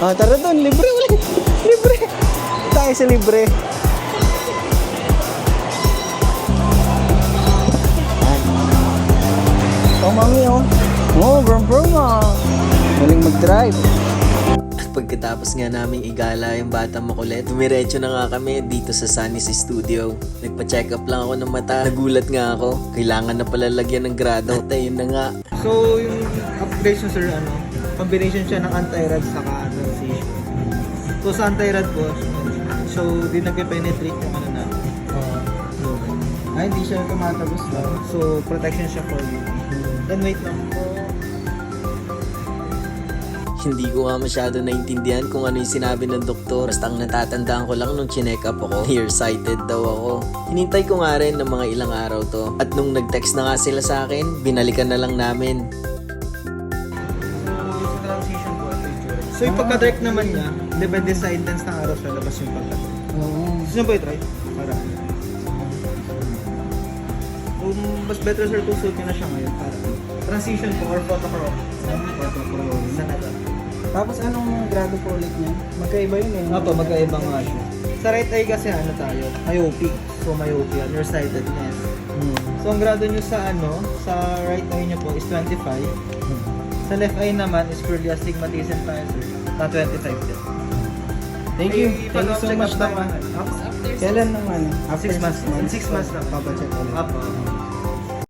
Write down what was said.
Ah, tara doon, libre ulit. Libre. Tayo sa libre. Oh, mami, oh. Oh, bro, bro, ma. Galing mag-drive. At pagkatapos nga naming igala yung bata makulit, dumiretso na nga kami dito sa Sunny's Studio. Nagpa-check up lang ako ng mata. Nagulat nga ako. Kailangan na pala lagyan ng grado. At ayun na nga. So, yung upgrade niya sir, ano, combination siya ng anti-rad saka transition. So, sa anti-rad po, so, di nagpe-penetrate yung ano na. Uh, Ay, hindi siya tumatagos na. so, protection siya for you. Then, wait lang po. Hindi ko nga masyado naintindihan kung ano yung sinabi ng doktor. Basta ang natatandaan ko lang nung chinek up ako, nearsighted daw ako. Hinintay ko nga rin ng mga ilang araw to. At nung nag-text na nga sila sa akin, binalikan na lang namin. So, yung pagka-direct naman niya, depende sa intense ng araw sa labas yung pagka-direct. Oo. Gusto niyo po i-try? Para. Kung mas better sir kung suot niyo na siya ngayon para transition po or photochrome. Photochrome. Sa nata. Tapos anong grado po ulit niya? Magkaiba yun eh. Opo, magkaiba nga siya. Sa right eye kasi ano tayo, myopic. So myopia, nearsightedness. Hmm. So ang grado nyo sa ano, sa right eye nyo po is 25. Sa left eye naman is purely astigmatism tayo sir. Na 25 din. Thank you. Eh, Thank you so much naman. Kailan naman? Six months. In six months lang. Papacheck ulit. Opo.